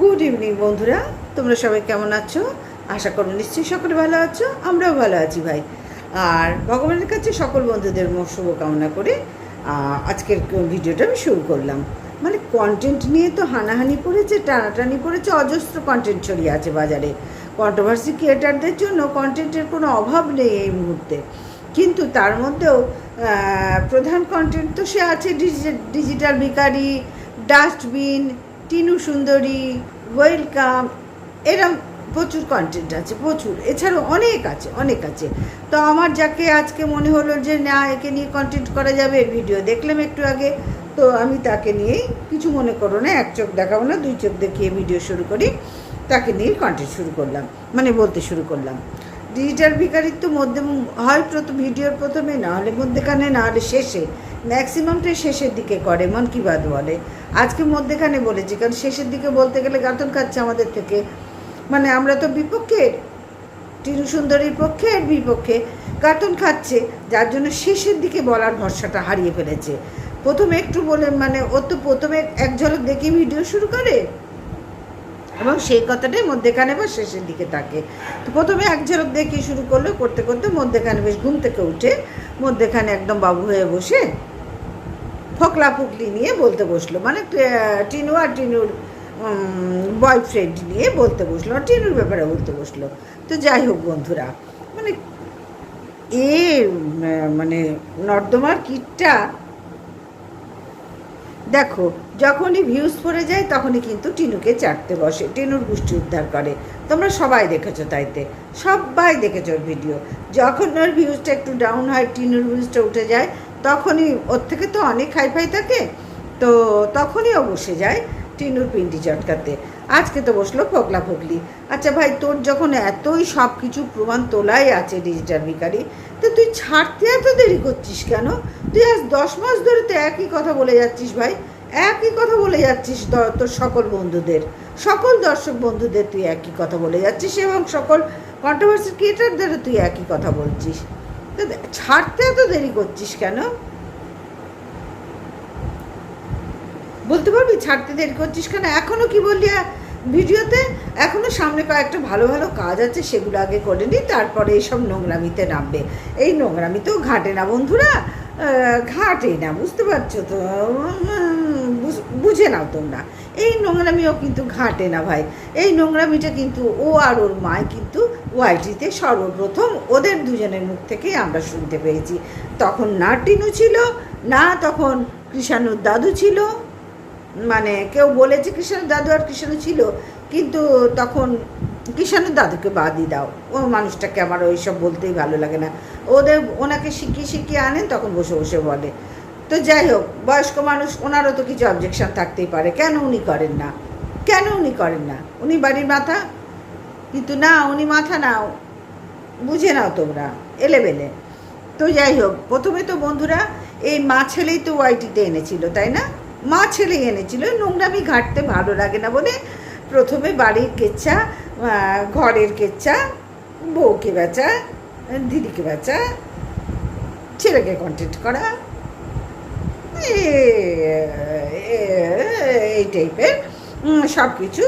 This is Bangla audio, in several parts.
গুড ইভিনিং বন্ধুরা। তোমরা সবাই কেমন আছো? আশা করো নিশ্চয়ই সকলে ভালো আছো, আমরাও ভালো আছি ভাই। আর ভগবানের কাছে সকল বন্ধুদের শুভকামনা করে আজকের ভিডিওটা আমি শুরু করলাম। মানে কন্টেন্ট নিয়ে তো হানাহানি পড়েছে টানাটানি পড়েছে অজস্র কন্টেন্ট ছড়িয়ে আছে বাজারে। কন্ট্রোভার্সি ক্রিয়েটারদের জন্য কন্টেন্টের কোনো অভাব নেই এই মুহূর্তে। কিন্তু তার মধ্যেও প্রধান কন্টেন্ট তো সে আছে ডিজি- ডিজিটাল ভিকারি ডাস্টবিন টিনু সুন্দরী, ওয়েলকাম, এরম প্রচুর কন্টেন্ট আছে, প্রচুর। এছাড়াও অনেক আছে অনেক আছে। তো আমার যাকে আজকে মনে হলো যে, না, একে নিয়ে কন্টেন্ট করা যাবে এর ভিডিও দেখলাম একটু আগে, তো আমি তাকে নিয়েই কিছু মনে করো না, এক চোখ দেখাবো না, দুই চোখ দেখিয়ে ভিডিও শুরু করি। তাকে নিয়েই কন্টেন্ট শুরু করলাম মানে বলতে শুরু করলাম। ডিজিটাল ভিকারির তো মধ্যে, হয় প্রথম ভিডিওর প্রথমে, না হলে মধ্যেখানে, না হলে শেষে। ম্যাক্সিমামটাই শেষের দিকে করে, মন কি বাদ বলে। আজকে মধ্যেখানে বলেছি, কারণ শেষের দিকে বলতে গেলে গাতন খাচ্ছে আমাদের থেকে। মানে আমরা তো বিপক্ষে, টিনু সুন্দরীর পক্ষে আর বিপক্ষে কার্টুন খাচ্ছে, যার জন্য শেষের দিকে বলার ভরসাটা হারিয়ে ফেলেছে। প্রথমে একটু বলে মানে ও তো প্রথমে এক ঝলক দেখে ভিডিও শুরু করে, এবং সেই কথাটাই মধ্যেখানে বা শেষের দিকে থাকে তো প্রথমে এক ঝলক দেখে শুরু করল, করতে করতে মধ্যেখানে বেশ ঘুম থেকে উঠে মধ্যেখানে একদম বাবু হয়ে বসে ফকলা ফুকলি নিয়ে বলতে বসল। মানে টিনু আর টিনুর বয়ফ্রেন্ড নিয়ে বলতে বসল আর টিনুর ব্যাপারে বলতে বসল। তো যাই হোক বন্ধুরা মানে এ মানে নর্দমার কিটটা, দেখো, যখনই ভিউজ পড়ে যায় তখনই কিন্তু টিনুকে চাটতে বসে, টিনুর গোষ্ঠী উদ্ধার করে। তোমরা সবাই দেখেছ তাইতে, সবাই দেখেছ ভিডিও যখন ওর ভিউজটা একটু ডাউন হয়, টিনুর ভিউজটা উঠে যায় তখনই ওর থেকে তো অনেক হাই ফাই থাকে। তো তখনই ও বসে যায় টিনুর পিন্ডি চটকাতে। আজকে তো বসল ফগলা ফগলি আচ্ছা ভাই, তোর যখন এতই সব কিছু প্রমাণ তোলাই আছে ডিজিটাল ভিকারি তো তুই ছাড়তে এত দেরি করছিস কেন? তুই আজ দশ মাস ধরে তো একই কথা বলে যাচ্ছিস ভাই। একই কথা বলে যাচ্ছিস তোর সকল বন্ধুদের। সকল দর্শক বন্ধুদের তুই একই কথা বলে যাচ্ছিস এবং সকল কন্ট্রোভার্সি ক্রিয়েটারদেরও তুই একই কথা বলছিস। তো ছাড়তে এত দেরি করছিস কেন? বলতে পারবি ছাড়তে দেরি করছিস কেন? এখনও কি বললি ভিডিওতে? এখনও সামনে কয়েকটা ভালো ভালো কাজ আছে, সেগুলো আগে করে নি, তারপরে এইসব নোংরামিতে নামবে। এই নোংরামিতেও ঘাটে না বন্ধুরা। ঘাটে না, বুঝতে পারছ তো? বুঝ- নাও তোমরা। এই নোংরামিও কিন্তু ঘাটে না ভাই। এই নোংরামিটা কিন্তু ও আর ওর মায় কিন্তু ওয়াইটিতে সর্বপ্রথম ওদের দুজনের মুখ থেকেই আমরা শুনতে পেয়েছি। তখন না টিনু ছিল, না তখন কৃষাণুর দাদু ছিল। মানে কেউ বলেছে কৃষ্ণ দাদু আর কৃষ্ণ ছিল, কিন্তু তখন কৃষ্ণের দাদুকে বাদই দাও। ও মানুষটাকে আমার ওইসব বলতেই ভালো লাগে না। ওদের ওনাকে শিখিয়ে শিখিয়ে আনেন, তখন বসে বসে বলে। তো যাই হোক, বয়স্ক মানুষ, ওনারও তো কিছু অবজেকশন থাকতেই পারে। কেন উনি করেন না? কেন উনি করেন না? উনি বাড়ির মাথা? কিন্তু না, উনি মাথা নাও বুঝে নাও তোমরা, এলেবেলে। তো যাই হোক, প্রথমে তো বন্ধুরা, এই মা ছেলেই তো ওয়াইটিতে এনেছিল, তাই না? মা ছেলেই এনেছিল, নোংরামি ঘাটতে ভালো লাগে না বলে প্রথমে বাড়ির কেচ্ছা ঘরের কেচ্ছা, বউকে বেচা, দিদিকে বেচা, ছেলেকে কন্টেন্ট করা এই টাইপের সব কিছু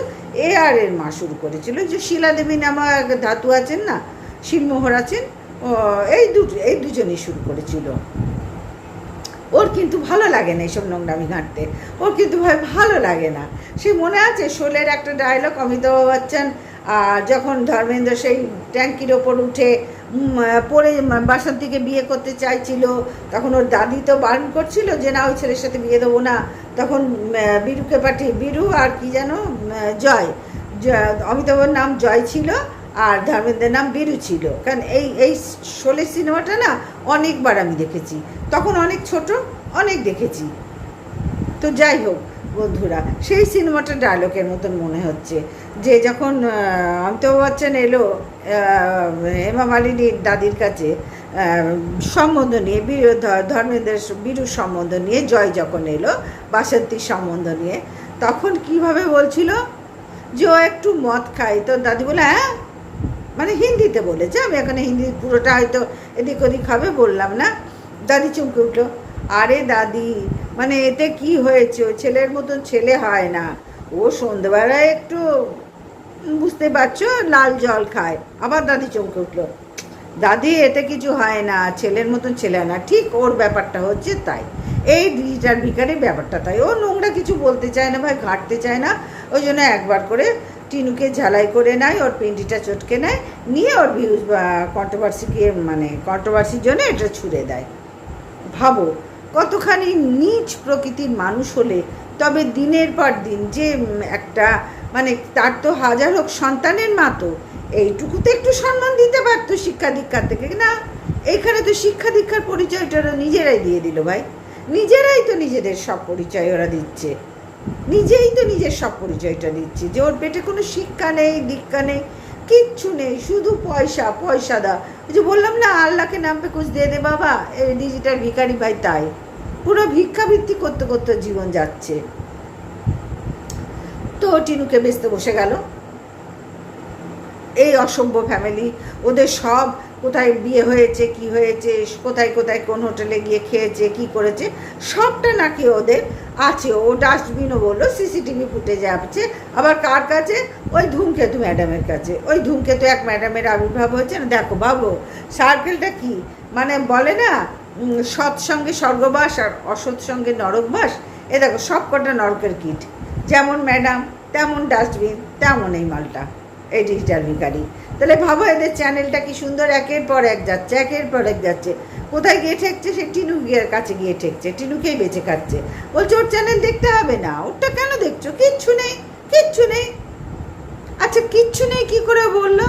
এ আর এর মা শুরু করেছিল। যে শিলা দেবী নামা এক ধাতু আছেন না শিলমোহর আছেন এই দুটো এই দুজনেই শুরু করেছিল। ওর কিন্তু ভালো লাগে না এইসব নোংরামি ঘাঁটতে। ওর কিন্তু ভাই ভালো লাগে না। সে মনে আছে, শোলের একটা ডায়লগ অমিতাভ বচ্চন যখন ধর্মেন্দ্র সেই ট্যাঙ্কির ওপর উঠে পরে বাসন্তীকে বিয়ে করতে চাইছিল, তখন ওর দাদি তো বারণ করছিল যে, না, ওই ছেলের সাথে বিয়ে দেবো না। তখন বীরুকে পাঠিয়ে, বীরু আর কি যেন জয় অমিতাভর নাম জয় ছিল আর ধর্মেন্দ্রের নাম বীরু ছিল। কারণ এই এই শোলে সিনেমাটা না, অনেকবার আমি দেখেছি। তখন অনেক ছোট, অনেক দেখেছি। তো যাই হোক বন্ধুরা, সেই সিনেমাটা ডায়লগের মতন মনে হচ্ছে। যে যখন অমিতাভ বচ্চন এলো হেমা মালিনীর দাদির কাছে সম্বন্ধ নিয়ে বীর ধ- ধর্মেন্দ্রের বীরুর সম্বন্ধ নিয়ে, জয় যখন এলো, বাসন্তীর সম্বন্ধ নিয়ে, তখন কীভাবে বলছিল, যে ও একটু মদ খায়। তো দাদি বলে হ্যাঁ? মানে হিন্দিতে বলেছে। আমি এখানে হিন্দি পুরোটা হয়তো এদিক ওদিক হবে, বললাম না। দাদি চমকে উঠল, আরে দাদি মানে এতে কি হয়েছে? ও ছেলের মতন ছেলে হয় না। ও সন্ধ্যেবেলায় একটু বুঝতে পারছ, লাল জল খায়। আবার দাদি চমকে উঠল। দাদি, এতে কিছু হয় না, ছেলের মতন ছেলে না। ঠিক ওর ব্যাপারটা হচ্ছে তাই। এই ডিজিটাল ভিকারের ব্যাপারটা তাই। ও নোংরা কিছু বলতে চায় না, ভাই, ঘাটতে চায় না। ওই জন্য একবার করে টিনুকে ঝালাই করে নেয়, ওর পিন্ডিটা চটকে নেয়, নিয়ে ওর ভিউজ কন্ট্রোভার্সিকে মানে কন্ট্রোভার্সির জন্য এটা ছুড়ে দেয়। ভাবো কতখানি নিচ প্রকৃতির মানুষ হলে, তবে দিনের পর দিন যে একটা মানে তার তো হাজার হোক সন্তানের মা তো এইটুকুতে একটু সম্মান দিতে পারতো শিক্ষা দীক্ষার থেকে। না, এইখানে তো শিক্ষা দীক্ষার পরিচয়টা ওরা নিজেরাই দিয়ে দিল ভাই। নিজেরাই তো নিজেদের সব পরিচয় ওরা দিচ্ছে। নিজেই তো নিজের সব পরিচয়টা দিচ্ছে যে, ওর পেটে কোনো শিক্ষা নেই, দীক্ষা নেই। কিচ্ছু নেই, শুধু পয়সা পয়সা দা ওই যে বললাম না, আল্লাহকে নামবে কুছ দে দে বাবা এই ডিজিটাল ভিকারি ভাই তাই। পুরো ভিক্ষাবৃত্তি করতে করতে জীবন যাচ্ছে। তো টিনুকে বেচতে বসে গেল। এই অসভ্য ফ্যামিলি ওদের সব কোথায় বিয়ে হয়েছে কি হয়েছে কোথায় কোথায় কোন হোটেলে গিয়ে খেয়েছে কি করেছে সবটা নাকি ওদের আছে। ও ডাস্টবিনও বলল সিসিটিভি ফুটেজে আছে। আবার কার কাছে? ওই ধূমকেতু ম্যাডামের কাছে। ওই ধূমকেতু এক ম্যাডামের আবির্ভাব হয়েছে। না দেখো বাবু সার্কেলটা কি? মানে বলে না উম, সৎ সঙ্গে স্বর্গবাস আর অসৎ সঙ্গে নরকবাস? এ দেখো সব কটা নরকের কিট। যেমন ম্যাডাম তেমন ডাস্টবিন তেমন এই মালটা। এই ডিজিটাল ভিকারি তাহলে ভাবো এদের চ্যানেলটা কি সুন্দর, একের পর এক যাচ্ছে, একের পর এক যাচ্ছে। কোথায় গিয়ে ঠেকছে? সে টিনু গিয়ে কাছে গিয়ে ঠেকছে, টিনুকেই বেঁচে খাচ্ছে। বলছে, ওর চ্যানেল দেখতে হবে না, ওরটা কেন দেখছ? কিচ্ছু নেই কিচ্ছু নেই। আচ্ছা কিচ্ছু নেই, কি করে বলল?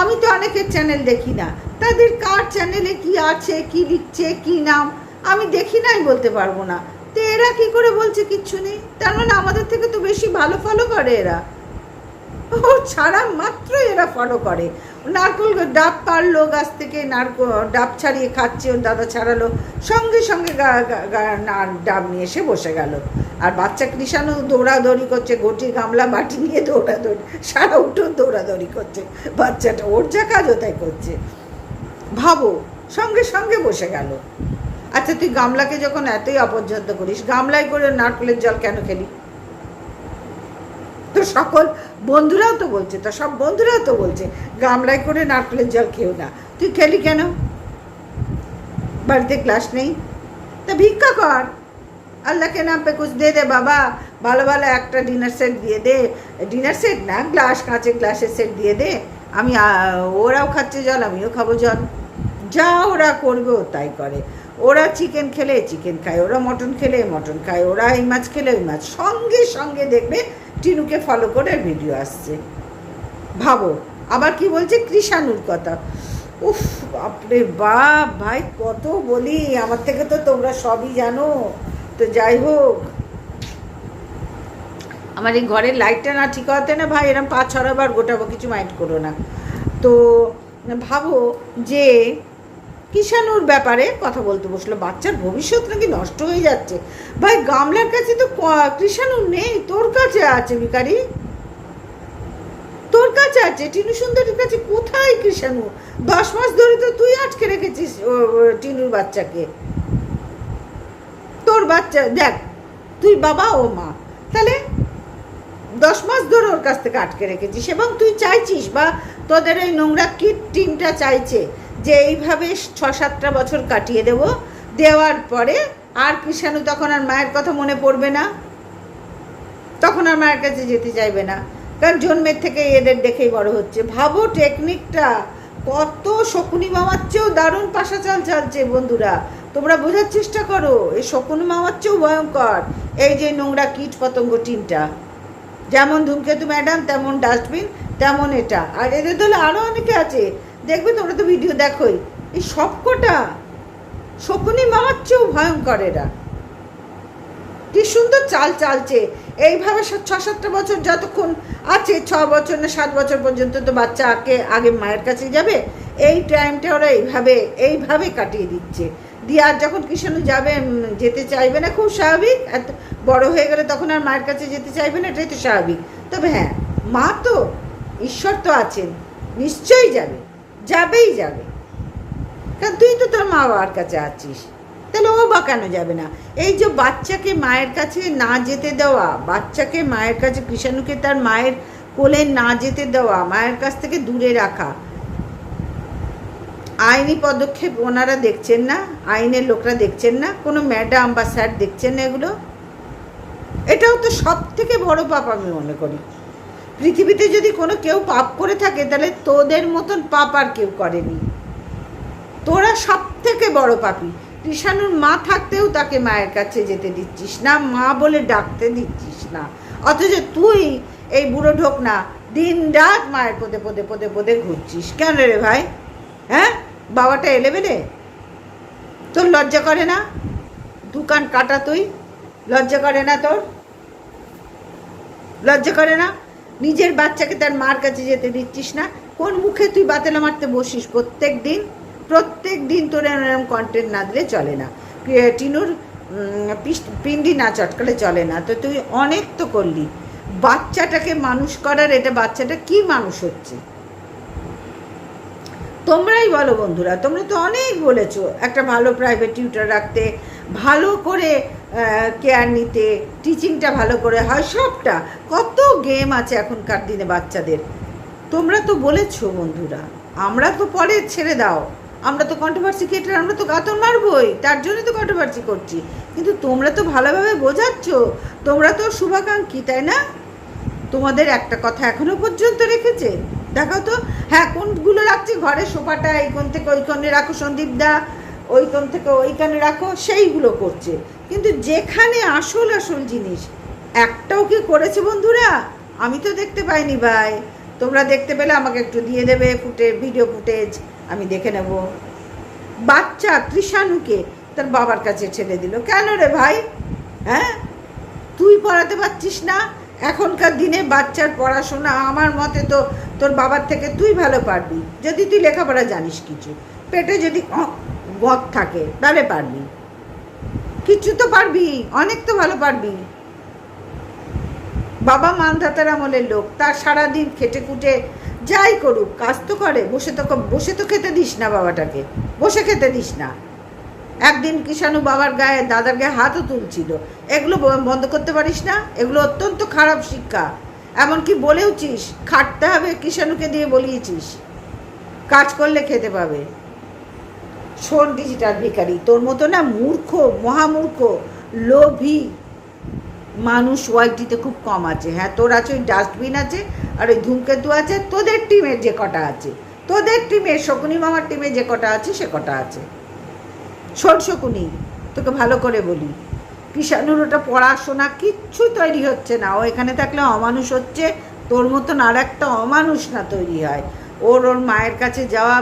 আমি তো অনেকের চ্যানেল দেখি না। তাদের কার চ্যানেলে কি আছে, কি লিখছে, কি নাম? আমি দেখি নাই বলতে পারব না। তো এরা কি করে বলছে কিচ্ছু নেই? তার মানে আমাদের থেকে তো বেশি ভালো ফলো করে এরা। ছাড়া মাত্র এরা ফলো করে। নারকল ডাব পারল গাছ থেকে, নারকল ডাব ছাড়িয়ে খাচ্ছে ওর দাদা ছাড়ালো, সঙ্গে সঙ্গে ডাব নিয়ে এসে বসে গেল। আর বাচ্চা কৃষাণু দৌড়াদৌড়ি করছে, ঘটি, গামলা বাটি নিয়ে দৌড়াদৌড়ি, সারা উঠোন দৌড়াদৌড়ি করছে, বাচ্চাটা ওর যা কাজ ও তাই করছে। ভাবো, সঙ্গে সঙ্গে বসে গেল। আচ্ছা তুই গামলাকে যখন এতই অপর্যন্ত করিস, গামলায় করে নারকেলের জল কেন খেলি? সকল বন্ধুরাও তো বলছে, তো সব বন্ধুরাও তো বলছে, গামলায় করে নারকেলের জল খেও না। তুই খেলি কেন? বাড়িতে গ্লাস নেই? তা ভিক্ষা কর। আল্লাহকে নাম পে কুছ দে দে বাবা। ভালো ভালো একটা ডিনার সেট দিয়ে দে। ডিনার সেট না, গ্লাস, কাঁচের গ্লাসের সেট দিয়ে দে। আমি ওরাও খাচ্ছে জল, আমিও খাব জল। যা ওরা করবে তাই করে। ওরা চিকেন খেলে চিকেন খায়। ওরা মটন খেলে মটন খায়। ওরা এই মাছ খেলে, ওই মাছ। সঙ্গে সঙ্গে দেখবে টিনুকে ফলো করে ভিডিও আসছে। ভাবো, আবার কি বলছে? কৃষাণুর কথা। উফ, বাপরে বাপ, ভাই, কত বলি? আমার থেকে তো তোমরা সবই জানো। তো যাই হোক। আমার এই ঘরের লাইটটা না ঠিক হতে না ভাই এরকম পাঁচ ছড়াবার গোটাবো, কিছু মাইন্ড করো না। তো ভাবো যে কিষাণুর ব্যাপারে কথা বলতে বসল। বাচ্চার ভবিষ্যৎ নাকি নষ্ট হয়ে যাচ্ছে। ভাই, গামলার কাছে তো ক- কৃষাণু নেই। তোর কাছে আছে ভিকারি তোর কাছে আছে? টিনু সুন্দরীর কাছে কোথায় কৃষাণু? দশ মাস ধরে তো তুই আটকে রেখেছিস টিনুর বাচ্চাকে। তোর বাচ্চা, দেখ, তুই বাবা ও মা। তাহলে দশ মাস ধরে ওর কাছ থেকে আটকে রেখেছিস এবং তুই চাইছিস বা তোদের এই নোংরা কিট টিমটা চাইছে যে এইভাবে ছ সাতটা বছর কাটিয়ে দেব, দেওয়ার পরে আর কৃষাণু তখন আর মায়ের কথা মনে পড়বে না, তখন আর মায়ের কাছে যেতে চাইবে না। কারণ জন্মের থেকে এদের দেখেই বড় হচ্ছে। ভাবো টেকনিকটা কত শকুনি মামার চেয়েও দারুণ পাশা চাল চালছে বন্ধুরা। তোমরা বোঝার চেষ্টা করো, এই শকুনি মামার চেয়েও ভয়ঙ্কর। এই যে নোংরা কীট পতঙ্গ টিনটা, যেমন ধূমকেতু ম্যাডাম তেমন ডাস্টবিন তেমন এটা। আর এদের দলে আরও অনেকে আছে। দেখবে তোমরা তো ভিডিও দেখোই। এই সবকটা শকুনি মামার চেয়েও ভয়ঙ্কর এরা। কি সুন্দর চাল চালছে। এইভাবে ছ, সাতটা বছর যতক্ষণ আছে, ছ বছর না সাত বছর পর্যন্ত তো বাচ্চা আগে আগে মায়ের কাছে যাবে। এই টাইমটা ওরা এইভাবে এইভাবে কাটিয়ে দিচ্ছে। দিয়ে আর যখন কৃষাণু যাবে যেতে চাইবে না, খুব স্বাভাবিক। এত বড় হয়ে গেলে তখন আর মায়ের কাছে যেতে চাইবে না, এটাই তো স্বাভাবিক। তবে হ্যাঁ মা তো, ঈশ্বর তো আছেন, নিশ্চয়ই যাবে। যাবেই যাবে। কারণ তুই তো তোর মা বাবার কাছে আছিস তাহলে ও বা কেন যাবে না? এই যে বাচ্চাকে মায়ের কাছে না যেতে দেওয়া, বাচ্চাকে মায়ের কাছে, কৃষাণুকে তার মায়ের কোলে না যেতে দেওয়া, মায়ের কাছ থেকে দূরে রাখা। আইনি পদক্ষেপ ওনারা দেখছেন না, আইনের লোকরা দেখছেন না, কোনো ম্যাডাম বা স্যার দেখছেন না এগুলো? এটাও তো সব থেকে বড় পাপ আমি মনে করি। পৃথিবীতে যদি কোনো কেউ পাপ করে থাকে, তাহলে তোদের মতন পাপ আর কেউ করেনি। তোরা সব থেকে বড় পাপি। কৃষাণুর মা থাকতেও তাকে মায়ের কাছে যেতে দিচ্ছিস না, মা বলে ডাকতে দিচ্ছিস না। অথচ তুই এই বুড়ো ঢোক না দিন রাত মায়ের পদে পদে পদে পদে ঘুরছিস। কেন রে ভাই? হ্যাঁ? বাবাটা এলে বেলে? তোর লজ্জা করে না? দোকান কাটা তুই? লজ্জা করে না তোর? লজ্জা করে না? নিজের বাচ্চাকে তার মার কাছে যেতে দিচ্ছিস না। কোন মুখে তুই বাতেলা মারতে বসিস? প্রত্যেক দিন প্রত্যেক দিন তোর এরকম কন্টেন্ট না দিলে চলে না। টিনুর উম, পিন্ডি না চটকালে চলে না। তো তুই অনেক তো করলি। বাচ্চাটাকে মানুষ করার এটা বাচ্চাটা কি মানুষ হচ্ছে? তোমরাই বলো বন্ধুরা তোমরা তো অনেক বলেছ একটা ভালো প্রাইভেট টিউটার রাখতে ভালো করে কেয়ার নিতে টিচিংটা ভালো করে হয়, সবটা। কত গেম আছে এখনকার দিনে বাচ্চাদের। তোমরা তো বলেছ বন্ধুরা, আমরা তো পরে ছেড়ে দাও। আমরা তো কন্ট্রোভার্সি ক্রিয়েটার আমরা তো গাতন মারবই, তার জন্যই তো কন্ট্রোভার্সি করছি। কিন্তু তোমরা তো ভালোভাবে বোঝাচ্ছ, তোমরা তো শুভাকাঙ্ক্ষী, তাই না? তোমাদের একটা কথা এখনও পর্যন্ত রেখেছে। দেখো তো হ্যাঁ কোনগুলো রাখছি? ঘরে সোফাটা, এই কোন থেকে ওইখানে রাখো সন্দীপ দা ওই কোন থেকে ওইখানে রাখো, সেইগুলো করছে। কিন্তু যেখানে আসল আসল জিনিস, একটাও কি করেছে বন্ধুরা? আমি তো দেখতে পাইনি ভাই। তোমরা দেখতে পেলে আমাকে একটু দিয়ে দেবে ফুটে ভিডিও ফুটেজ, আমি দেখে নেব। বাচ্চা কৃষাণুকে তার বাবার কাছে ছেড়ে দিল। কেন রে ভাই? হ্যাঁ? তুই পড়াতে পারছিস না? এখনকার দিনে বাচ্চার পড়াশোনা আমার মতে তো তোর বাবার থেকে তুই ভালো পারবি। যদি তুই লেখাপড়া জানিস কিছু। পেটে যদি গদ থাকে, তাহলে পারবি। কিছু তো পারবি, অনেক তো ভালো পারবি। বাবা মানধাতার আমলের লোক, তার সারাদিন খেটে কুটে যাই করুক, কাজ তো করে, বসে তো বসে তো খেতে দিস না বাবাটাকে, বসে খেতে দিস না। একদিন কিষাণু বাবার গায়ে, দাদার গায়ে হাতও তুলছিল। এগুলো বন্ধ করতে পারিস না? এগুলো অত্যন্ত খারাপ শিক্ষা। এমনকি বলেওছিস, খাটতে হবে কিষাণুকে দিয়ে বলিয়েছিস। কাজ করলে খেতে পাবে। শোন ডিজিটাল ভিকারি তোর মতো না মূর্খ, মহামূর্খ, লোভী মানুষ ওয়াইটিতে খুব কম আছে। হ্যাঁ তোর আছে ওই ডাস্টবিন আছে আর ওই ধূমকেতু আছে, তোদের টিমের যে কটা আছে, তোদের টিমের শকুনি মামার টিমে যে কটা আছে, সে কটা আছে। শোন শকুনি, তোকে ভালো করে বলি, কিষাণুর ওটা পড়াশোনা কিচ্ছু তৈরি হচ্ছে না। ও এখানে থাকলে অমানুষ হচ্ছে, তোর মতন আর একটা অমানুষ না তৈরি হয়। ওর ওর মায়ের কাছে যাওয়া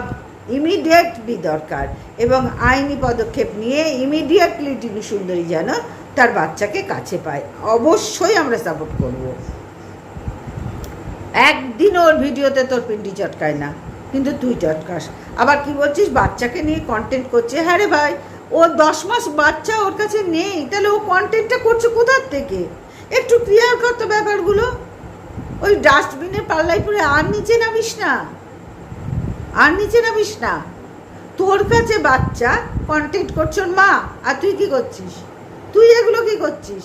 ইমিডিয়েটলি দরকার এবং আইনি পদক্ষেপ নিয়ে ইমিডিয়েটলি টিভি সুন্দরী যেন তার বাচ্চাকে কাছে পায়। অবশ্যই আমরা সাপোর্ট করব। একদিন ওর ভিডিওতে তোর পিন্ডি চটকায় না, কিন্তু তুই চটকাস। আবার কি বলছিস, বাচ্চাকে নিয়ে কন্টেন্ট করছে? হ্যাঁ রে ভাই ও দশ মাস বাচ্চা ওর কাছে নেই, তাহলে ও কন্টেন্টটা করছে কোথার থেকে? একটু ক্লিয়ার করতো ব্যাপারগুলো। ওই ডাস্টবিনের পাল্লাই পরে আর নিচে নামিস না। আর নিচে নামিস না। তোর কাছে বাচ্চা কন্টেন্ট করছ মা, আর তুই কি করছিস? তুই এগুলো কি করছিস?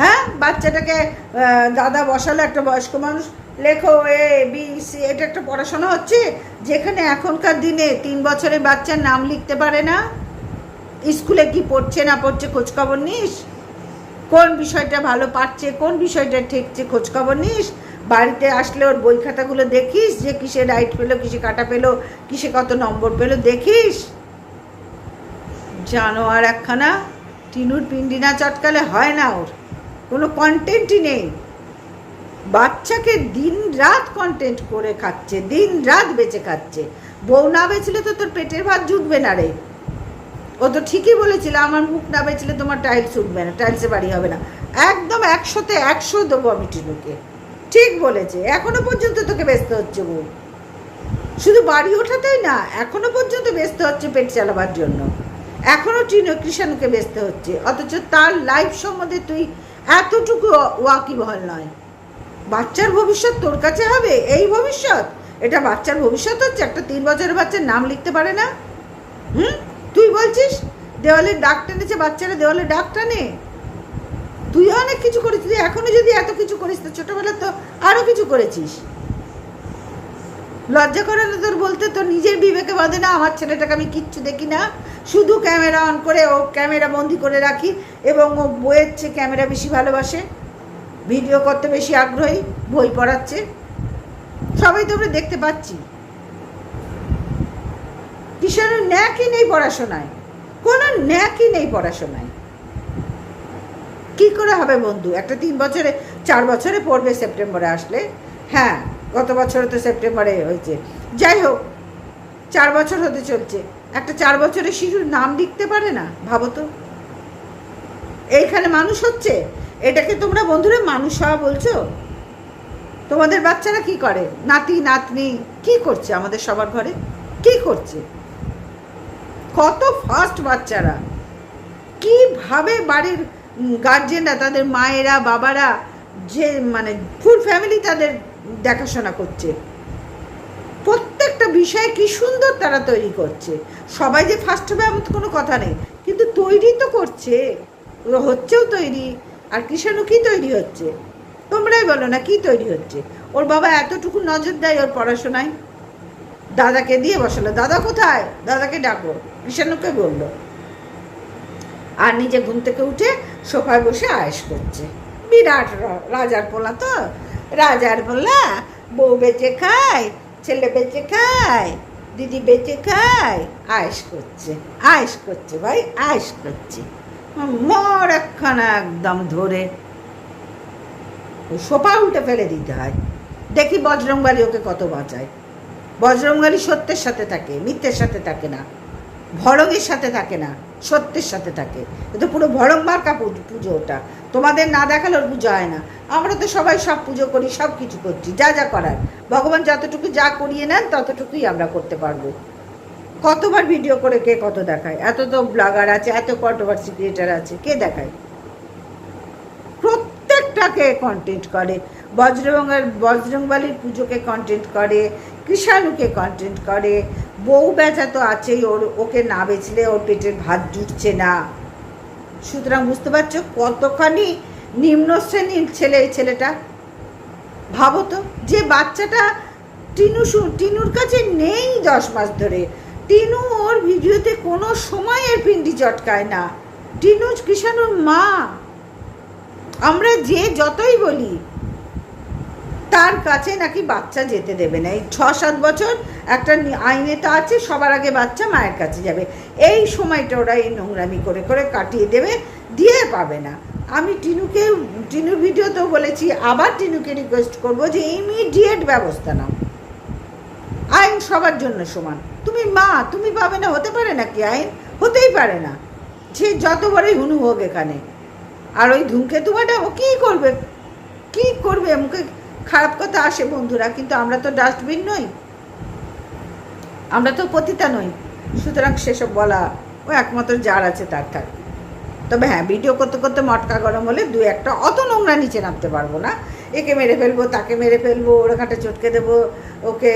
হ্যাঁ? বাচ্চাটাকে দাদা বসালো একটা বয়স্ক মানুষ, লেখো এ বি সি এটা একটা পড়াশোনা হচ্ছে, যেখানে এখনকার দিনে তিন বছরের বাচ্চার নাম লিখতে পারে না। স্কুলে কি পড়ছে না পড়ছে খোঁজখবর নিস? কোন বিষয়টা ভালো পাচ্ছে কোন বিষয়টা ঠেকছে খোঁজখবর নিস? বাড়িতে আসলে ওর বই খাতাগুলো দেখিস যে কিসে রাইট পেল, কিসে কাটা পেল, কিসে কত নম্বর পেল, দেখিস? জানোয়ার একখানা, টিনুর পিন্ডি না চটকালে হয় না ওর। কোনো কন্টেন্টই নেই। বাচ্চাকে দিন রাত কন্টেন্ট করে খাচ্ছে দিন রাত বেঁচে খাচ্ছে। বউ না বেচলে তো তোর পেটের ভাত জুটবে না রে। ও তো ঠিকই বলেছিল, আমার মুখ না বেচলে তোমার টাইলস উঠবে না টাইলসে বাড়ি হবে না। একদম একশোতে একশো দেবো আমি টিনুকে। ঠিক বলেছে। এখনও পর্যন্ত তোকে ব্যস্ত হচ্ছে বউ। শুধু বাড়ি ওঠাতেই না, এখনও পর্যন্ত ব্যস্ত হচ্ছে পেট চালাবার জন্য। এখনও টিনু কৃষাণুকে ব্যস্ত হচ্ছে, অথচ তার লাইফ সম্বন্ধে তুই এতটুকু ওয়াকিবহল নয়। বাচ্চার ভবিষ্যৎ তোর কাছে হবে, এই ভবিষ্যৎ? এটা বাচ্চার ভবিষ্যৎ হচ্ছে, একটা তিন বছরের বাচ্চার নাম লিখতে পারে না? হুম? তুই বলছিস দেওয়ালে ডাক টেনেছে, বাচ্চারা দেওয়ালে ডাক টানে? তুই অনেক কিছু করেছিস, তুই এখনও যদি এত কিছু করিস, তো ছোটবেলা তো আরও কিছু করেছিস। লজ্জা করে না তোর বলতে, তোর নিজের বিবেকে বাঁধে না, আমার ছেলেটাকে আমি কিচ্ছু দেখি না। শুধু ক্যামেরা অন করে, ও ক্যামেরা বন্দি করে রাখি, এবং ও বইয়ের চেয়ে ক্যামেরা বেশি ভালোবাসে। ভিডিও করতে বেশি আগ্রহী, বই পড়াচ্ছে। সবাই তো আমরা দেখতে পাচ্ছি। কিষাণের ন্যাকই নেই পড়াশোনায়। কোনো ন্যাকই নেই পড়াশোনায়। কি করে হবে বন্ধু? একটা তিন বছরে, চার বছরে পড়বে সেপ্টেম্বরে আসলে। হ্যাঁ গত বছরে তো সেপ্টেম্বরে হয়েছে। যাই হোক, চার বছর হতে চলছে। একটা চার বছরের শিশুর নাম লিখতে পারে না, ভাবো তো। এইখানে মানুষ হচ্ছে? এটাকে তোমরা বন্ধুরা মানুষ হওয়া বলছো? তোমাদের বাচ্চারা কি করে? নাতি, নাতনি, কি করছে আমাদের সবার ঘরে? কি করছে? কত ফাস্ট বাচ্চারা। কীভাবে বাড়ির গার্জেনরা তাদের মায়েরা, বাবারা, যে মানে ফুল ফ্যামিলি তাদের দেখাশোনা করছে। প্রত্যেকটা বিষয়ে কি সুন্দর তারা তৈরি করছে। সবাই যে ফার্স্ট হবে এমন কোনো কথা নেই। কিন্তু তৈরি তো করছে। হচ্ছেও তৈরি। আর কৃষাণু কি তৈরি হচ্ছে? তোমরাই বলো না, কি তৈরি হচ্ছে? ওর বাবা এতটুকু নজর দেয় ওর পড়াশোনায়? দাদাকে দিয়ে বসালো, দাদা কোথায়? দাদাকে ডাকো। কৃষাণুকে বলল। আর নিজে ঘুম থেকে উঠে সোফায় বসে আয়েস করছে। বিরাট রাজার পোলা তো। রাজার পোলা বউ বেঁচে খায়, ছেলে বেঁচে খায়, দিদি বেঁচে খায়। আয়েস করছে। আয়েস করছে ভাই, আয়েস করছে। মর একখানা একদম ধরে। সোফা উল্টে ফেলে দিতে হয়। দেখি বজরংবাড়ি ওকে কত বাঁচায়। বজরংবাড়ি সত্যের সাথে থাকে, মিথ্যের সাথে থাকে না। ভড়ঙের সাথে থাকে না, সত্যের সাথে থাকে। এ তো পুরো ভড়ং মার্কা পুজো ওটা। তোমাদের না দেখালে ওর পুজো হয় না। আমরা তো সবাই সব পুজো করি, সব কিছু করছি, যা যা করার। ভগবান যতটুকু যা করিয়ে নেন, ততটুকুই আমরা করতে পারব। কতবার ভিডিও করে কে কত দেখায়? এত তো ব্লগার আছে, এত কন্ট্রোভার্সি ক্রিয়েটার আছে, কে দেখায়? প্রত্যেকটাকে কন্টেন্ট করে। বজরঙ্গের বজরংবালির পুজোকে কন্টেন্ট করে। কৃষাণুকে কন্টেন্ট করে। বউ বেচা তো আছেই, ওর, ওকে না বেচলে ওর পেটের ভাত জুটছে না। সুতরাং বুঝতে পারছ কতখানি নিম্ন শ্রেণির ছেলে এই ছেলেটা? ভাবো তো, যে বাচ্চাটা টিনু টিনুর কাছে নেই দশ মাস ধরে। টিনু ওর ভিডিওতে কোনো সময় এর পিন্ডি চটকায় না। টিনু কৃষাণুর মা। আমরা যে যতই বলি তার কাছে নাকি বাচ্চা যেতে দেবে না। এই ছ সাত বছর একটা আইনে তো আছে, সবার আগে বাচ্চা মায়ের কাছে যাবে। এই সময়টা ওরা এই নোংরামি করে করে কাটিয়ে দেবে, দিয়ে পাবে না। আমি টিনুকে, টিনুর ভিডিওতেও বলেছি, আবার টিনুকে রিকোয়েস্ট করব যে ইমিডিয়েট ব্যবস্থা নাও। আইন সবার জন্য সমান। তুমি মা, তুমি পাবে না, হতে পারে নাকি আইন? হতেই পারে না। সে যত বড়ই হুনু হোক এখানে। আর ওই ধূমকেতু ম্যাডাম ও কী করবে? কি করবে? মুখে খারাপ কথা আসে বন্ধুরা, কিন্তু আমরা তো ডাস্টবিন নই। আমরা তো পতিতা নই। সুতরাং সেসব বলা ও একমাত্র যার আছে তার থাক। তবে হ্যাঁ ভিডিও করতে করতে মটকা গরম হলে দু একটা অত নোংরা নিচে নামতে পারব না। একে মেরে ফেলব, তাকে মেরে ফেলব, ওর ঘাটে চটকে দেবো, ওকে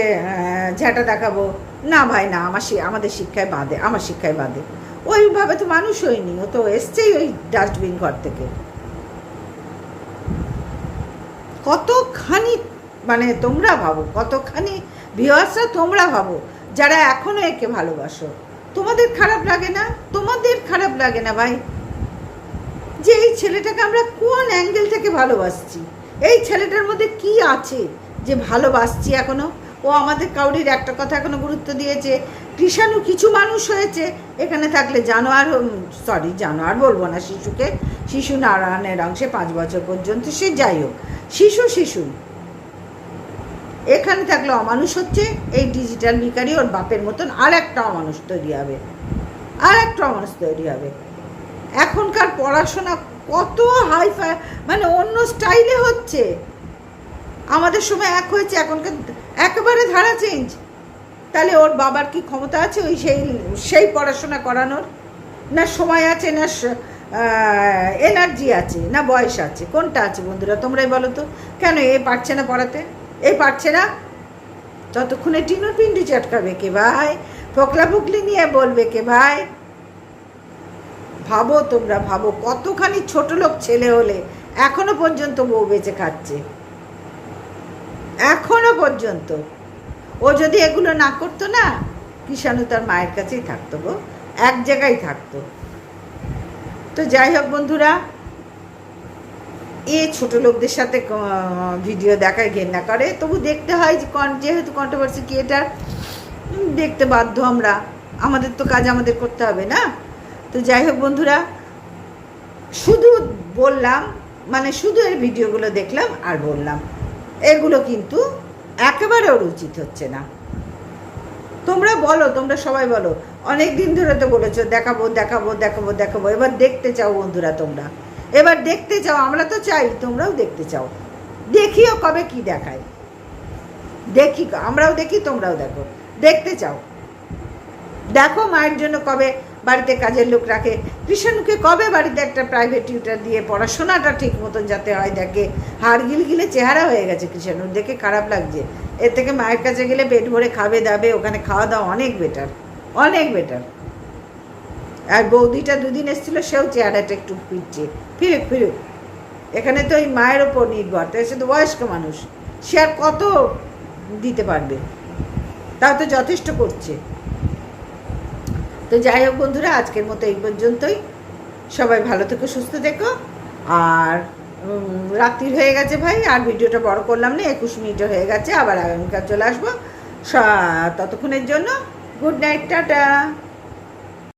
ঝ্যাঁটা দেখাবো। না ভাই, না, আমার আমাদের শিক্ষায় বাদে, আমার শিক্ষায় বাদে। ওইভাবে তো মানুষ হয়নি, ও তো এসছেই ওই ডাস্টবিন ঘর থেকে। কতখানি মানে তোমরা ভাবো, কতখানি ভিওয়ার্সরা তোমরা ভাবো, যারা এখনও একে ভালোবাসো। তোমাদের খারাপ লাগে না? তোমাদের খারাপ লাগে না ভাই? যে এই ছেলেটাকে আমরা কোন অ্যাঙ্গেল থেকে ভালোবাসছি? এই ছেলেটার মধ্যে কি আছে যে ভালোবাসছি এখনও? ও আমাদের কাউরির একটা কথা এখনও গুরুত্ব দিয়েছে। কৃষাণু কিছু মানুষ হয়েছে, এখানে থাকলে জানোয়ার সরি জানোয়ার বলব না শিশুকে শিশু নারায়ণের অংশে পাঁচ বছর পর্যন্ত সে যাই হোক। শিশু শিশু। এখানে থাকলে অমানুষ হচ্ছে, এই ডিজিটাল ভিকারি ওর বাপের মতন আর একটা অমানুষ তৈরি হবে। আর একটা অমানুষ তৈরি হবে। এখনকার পড়াশোনা কত হাইফাই মানে অন্য স্টাইলে হচ্ছে। আমাদের সময় এক হয়েছে এখনকার একেবারে ধারা চেঞ্জ তাহলে ওর বাবার কি ক্ষমতা আছে ওই সেই সেই পড়াশোনা করানোর? না সময় আছে, না এনার্জি আছে, না বয়স আছে? কোনটা আছে বন্ধুরা, তোমরাই বলো তো। কেন এ পারছে না পড়াতে? এ পারছে না? ততক্ষণে টিনুর পিন্ডি চটকাবে কে ভাই? ফোকলা ফুকলি নিয়ে বলবে কে ভাই? ভাবো তোমরা, ভাবো, কতখানি ছোট লোক ছেলে হলে এখনও পর্যন্ত বউ বেঁচে খাচ্ছে? এখনও পর্যন্ত। ও যদি এগুলো না করতো না, কিষাণু তার মায়ের কাছেই থাকতো গো, এক জায়গায় থাকতো। তো যাই হোক বন্ধুরা, এ ছোট লোকদের সাথে ভিডিও দেখায়, ঘেন্না করে। তবু দেখতে হয় যে কন যেহেতু কন্ট্রোভার্সি ক্রিয়েটার দেখতে বাধ্য আমরা। আমাদের তো কাজ আমাদের করতে হবে না? তো যাই হোক বন্ধুরা, শুধু বললাম মানে শুধু এর ভিডিওগুলো দেখলাম আর বললাম। এগুলো কিন্তু একেবারে ওর উচিত হচ্ছে না। তোমরা বলো, তোমরা সবাই বলো অনেক দিন ধরে তো বলেছ, দেখাবো দেখাবো দেখাবো দেখাবো, এবার দেখতে চাও বন্ধুরা তোমরা। এবার দেখতে চাও, আমরা তো চাই, তোমরাও দেখতে চাও। দেখিও কবে কি দেখায়। দেখি, আমরাও দেখি, তোমরাও দেখো। দেখতে চাও। দেখো মায়ের জন্য কবে বাড়িতে কাজের লোক রাখে। কৃষাণুকে কবে বাড়িতে একটা প্রাইভেট টিউটার দিয়ে পড়াশোনাটা ঠিক মতন যাতে হয়, দেখে হাড় গিলগিলে চেহারা হয়ে গেছে কৃষাণুর। দেখে খারাপ লাগছে। এর থেকে মায়ের কাছে গেলে পেট ভরে খাবে দাবে, ওখানে খাওয়া দাওয়া অনেক বেটার অনেক বেটার আর বৌদিটা দুদিন এসেছিল, সেও চেহারাটা একটু ফিরছে ফিরুক ফিরুক, এখানে তো ওই মায়ের ওপর নির্ভর তো সে তো বয়স্ক মানুষ। সে আর কত দিতে পারবে? তা তো যথেষ্ট করছে। তো যাই হোক বন্ধুরা, আজকের মতো এই পর্যন্তই। সবাই ভালো থেকো, সুস্থ থেকো। আর রাত্রির হয়ে গেছে ভাই, আর ভিডিওটা বড় করলাম না, একুশ মিনিটের হয়ে গেছে, আবার আগামীকাল চলে আসব। ততক্ষণের জন্য গুড নাইট টাটা